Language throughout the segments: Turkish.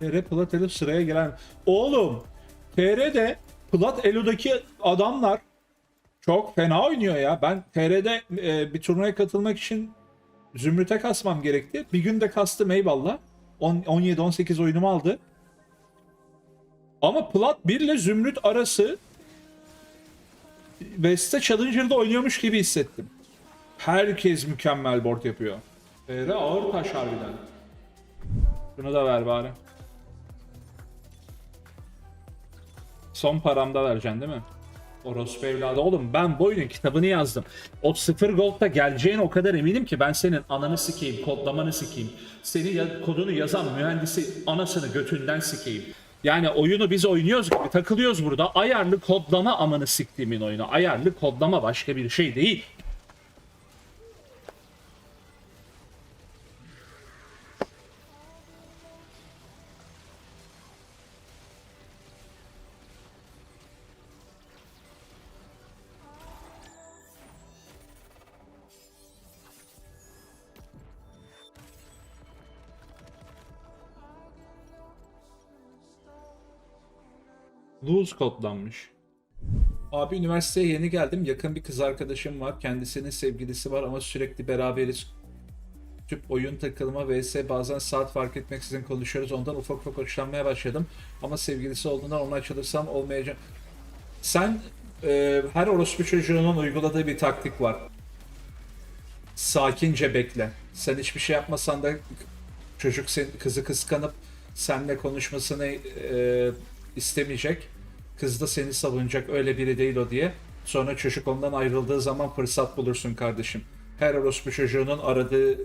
TR Plat Elo sıraya gelen. Oğlum TR'de Plat Elo'daki adamlar çok fena oynuyor ya. Ben TR'de e, bir turnuvaya katılmak için Zümrüt'e kasmam gerekti. Bir günde kastım eyvallah. 10 17-18 oyunumu aldı. Ama Plat 1 ile Zümrüt arası Vesta Challenger'da oynuyormuş gibi hissettim. Herkes mükemmel board yapıyor. TR ağır taş harbiden. Şunu da ver bari. Son paramda vereceksin değil mi? Orospu evladı. Oğlum ben bu oyunun kitabını yazdım. O sıfır gold'da geleceğine o kadar eminim ki ben senin ananı sikeyim, kodlamanı sikeyim. Senin ya- kodunu yazan mühendisi anasını götünden sikeyim. Yani oyunu biz oynuyoruz gibi takılıyoruz burada. Ayarlı kodlama amanı siktiğimin oyunu. Ayarlı kodlama başka bir şey değil. Lose kodlanmış. Abi üniversiteye yeni geldim. Yakın bir kız arkadaşım var. Kendisinin sevgilisi var ama sürekli beraberiz. Tüp oyun takılma vs bazen saat fark etmeksizin konuşuyoruz. Ondan ufak ufak hoşlanmaya başladım. Ama sevgilisi olduğundan ona açılırsam olmayacak. Sen e, her orospu çocuğunun uyguladığı bir taktik var. Sakince bekle. Sen hiçbir şey yapmasan da çocuk sen, kızı kıskanıp seninle konuşmasını e, istemeyecek. Kız da seni savunacak öyle biri değil o diye. Sonra çocuk ondan ayrıldığı zaman fırsat bulursun kardeşim. Her orospu çocuğunun aradığı...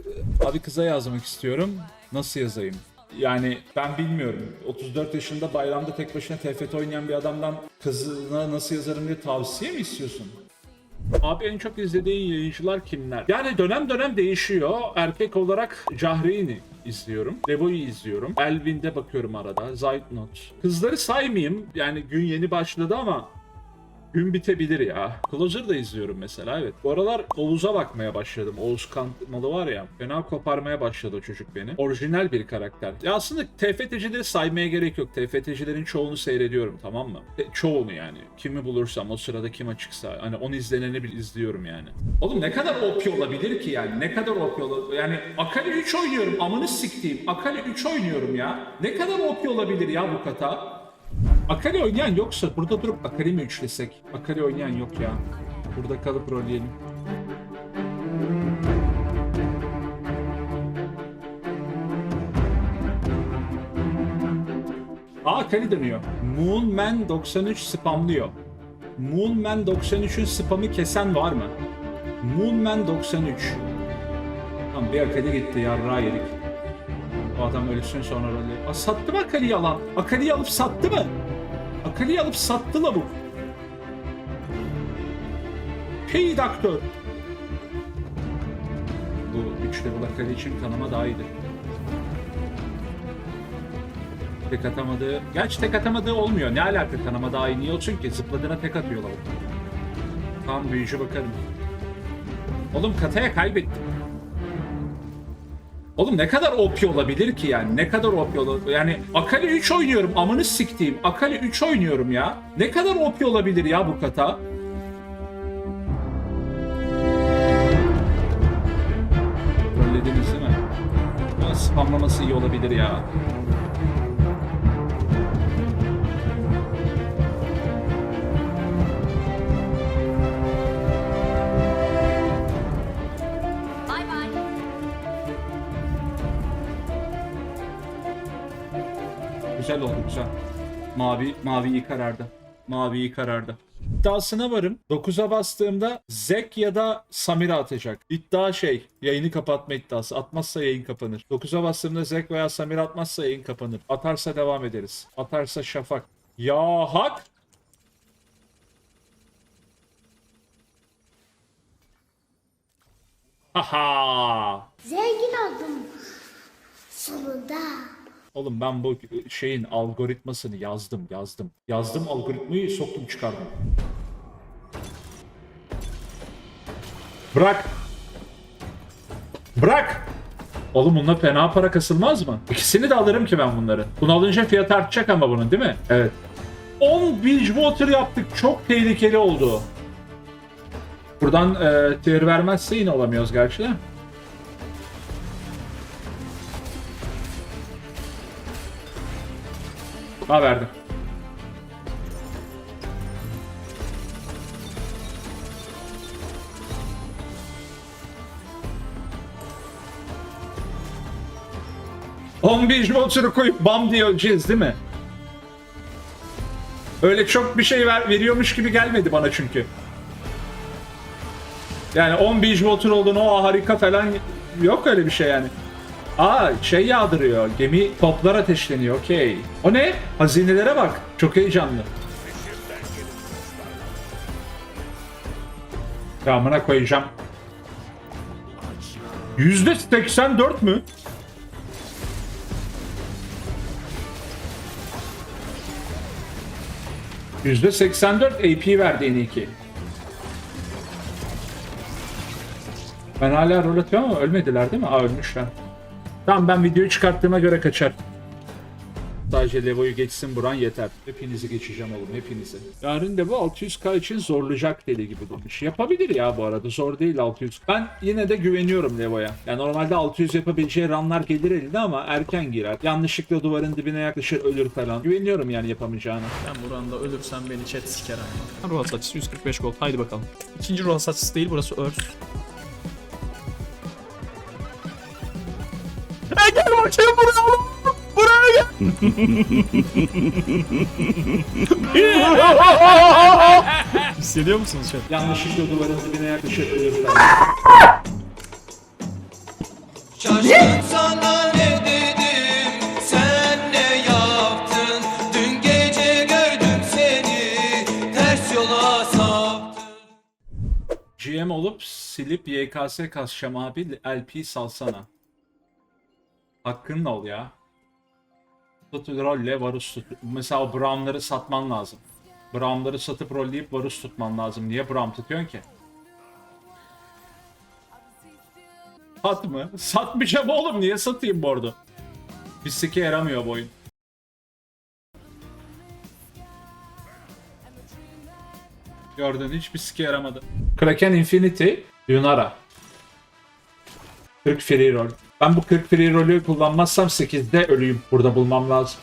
Abi kıza yazmak istiyorum. Nasıl yazayım? Yani ben bilmiyorum. 34 yaşında bayramda tek başına TFT oynayan bir adamdan kızına nasıl yazarım diye tavsiye mi istiyorsun? Abi en çok izlediğin yayıncılar kimler? Yani dönem dönem değişiyor. Erkek olarak Cahreyn'i izliyorum. Rebo'yu izliyorum. Elvin'de bakıyorum arada. Zaytnot. Kızları saymayayım. Yani gün yeni başladı ama gün bitebilir ya. Closer da izliyorum mesela evet. Bu aralar Oğuz'a bakmaya başladım. Oğuz Kantmalı var ya. Fena koparmaya başladı o çocuk beni. Orijinal bir karakter. Ya aslında TFT'cileri saymaya gerek yok. TFT'cilerin çoğunu seyrediyorum tamam mı? E, çoğunu yani. Kimi bulursam o sırada kim açıksa. Hani 10 izleneni bile izliyorum yani. Oğlum ne kadar OP olabilir ki yani? Ne kadar OP olabilir? Yani Akali 3 oynuyorum. Amını siktiğim. Akali 3 oynuyorum ya. Ne kadar OP olabilir ya bu kata? Akali oynayan yoksa burada durup Akali mi üçlesek? Akali oynayan yok ya. Burada kalıp rolleyelim. Aa Akali dönüyor. Moonman 93 spamlıyor. Moonman 93'ün spamı kesen var mı? Moonman 93. Tamam bir Akali gitti yarrağı yedik. O adam ölüsün sonra rolü. Aa, sattı mı Akali'yi alan? Akali'yi alıp sattı mı? Akali'yi alıp sattı la bu. Hey Doctor. Bu 3 level Akali için kanama daha iyidir. Tek atamadığı... Gerçi tek atamadığı olmuyor. Ne alaka kanama daha iyi niye olsun ki? Zıpladığına tek atıyor lavuk. Tam büyücü bakarım. Oğlum kataya kaybettim. Oğlum ne kadar OP olabilir ki yani? Ne kadar OP olabilir? Yani Akali 3 oynuyorum. Amını siktiğim. Akali 3 oynuyorum ya. Ne kadar OP olabilir ya bu kata? Rollediniz değil mi? Spamlaması iyi olabilir ya. Güzel oldu. Mavi, mavi iyi karardı. Mavi iyi karardı. İddiasına varım. 9'a bastığımda Zek ya da Samira atacak. İddia şey, yayını kapatma iddiası. Atmazsa yayın kapanır. 9'a bastığımda Zek veya Samira atmazsa yayın kapanır. Atarsa devam ederiz. Atarsa Şafak. Ya hak! Haha! Zengin oldum. Sonunda. Oğlum ben bu şeyin algoritmasını yazdım yazdım. Yazdım algoritmayı soktum çıkardım. Bırak. Bırak. Oğlum bununla fena para kasılmaz mı? İkisini de alırım ki ben bunları. Bunu alınca fiyat artacak ama bunun değil mi? Evet. 10 binge water yaptık. Çok tehlikeli oldu. Buradan e, tier vermezse yine olamıyoruz gerçi de. Ha verdim. On binge water'ı koyup bam diye öleceğiz değil mi? Öyle çok bir şey ver, veriyormuş gibi gelmedi bana çünkü. Yani 10 binge water olduğunu o harika falan yok öyle bir şey yani. Aa şey yağdırıyor. Gemi toplar ateşleniyor. Okey. O ne? Hazinelere bak. Çok heyecanlı. Ya amına koyacağım. Yüzde 84 mü? Yüzde 84 AP verdi en iyi ki. Ben hala rol atıyorum ama ölmediler değil mi? Aa ölmüşler. Tamam ben videoyu çıkarttığıma göre kaçar. Sadece Levo'yu geçsin Buran yeter. Hepinizi geçeceğim oğlum hepinizi. Yarın Levo 600k için zorlayacak deli gibi durmuş. Yapabilir ya bu arada zor değil 600. Ben yine de güveniyorum Levo'ya. Yani normalde 600 yapabileceği runlar gelir eline ama erken girer. Yanlışlıkla duvarın dibine yaklaşır ölür falan. Güveniyorum yani yapamayacağına. Ben buranda ölürsem beni chat siker ama. Ruh saçısı 145 gold. Haydi bakalım. İkinci ruh saçısı değil burası örs. Buraya. Buraya gel. Hissediyor musunuz chat? Yanlışlıkla duvarın dibine yaklaşır ölür falan. Şaşkın sana ne dedim sen ne yaptın Dün gece gördüm seni ters yola saptın GM olup silip YKS kasacağım abi LP salsana. Hakkın ol ya. Tut rolle Varus tut. Mesela o Brown'ları satman lazım. Brown'ları satıp rolleyip Varus tutman lazım. Niye Brown tutuyorsun ki? Sat mı? Satmayacağım oğlum. Niye satayım bu arada? Bir sike yaramıyor bu oyun. Gördün hiçbir sike yaramadı. Kraken Infinity, Lunara. 40 free roll. Ben bu 40 free roll'ü kullanmazsam 8'de ölüyüm. Burada bulmam lazım.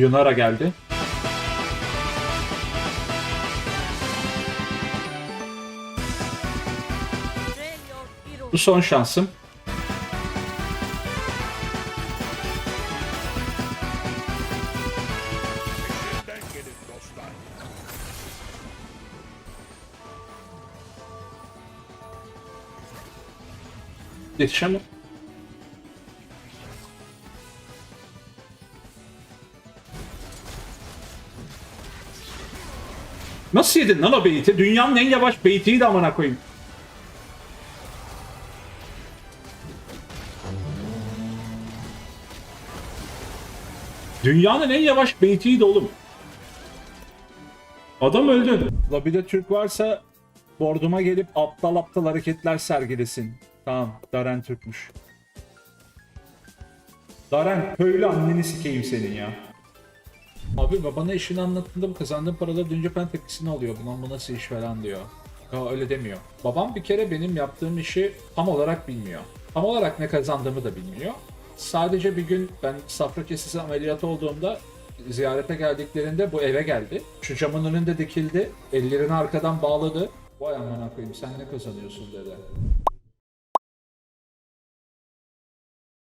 Lunara geldi. Bu son şansım. Yetişemem. Nasıl yedin lan o beyti? Dünyanın en yavaş beytiydi amına koyayım. Dünyanın en yavaş beytiydi oğlum. Adam öldü. Lobide Türk varsa borduma gelip aptal aptal hareketler sergilesin. Tamam, Daren Türkmüş. Daren köylü anneni sikeyim senin ya. Abi babana işini anlattığında bu kazandığın paraları dönünce pen tepkisini alıyor. Bundan bu nasıl iş falan diyor. Ya öyle demiyor. Babam bir kere benim yaptığım işi tam olarak bilmiyor. Tam olarak ne kazandığımı da bilmiyor. Sadece bir gün ben safra kesesi ameliyatı olduğumda ziyarete geldiklerinde bu eve geldi. Şu camın önünde dikildi. Ellerini arkadan bağladı. Vay amına koyayım sen ne kazanıyorsun dedi.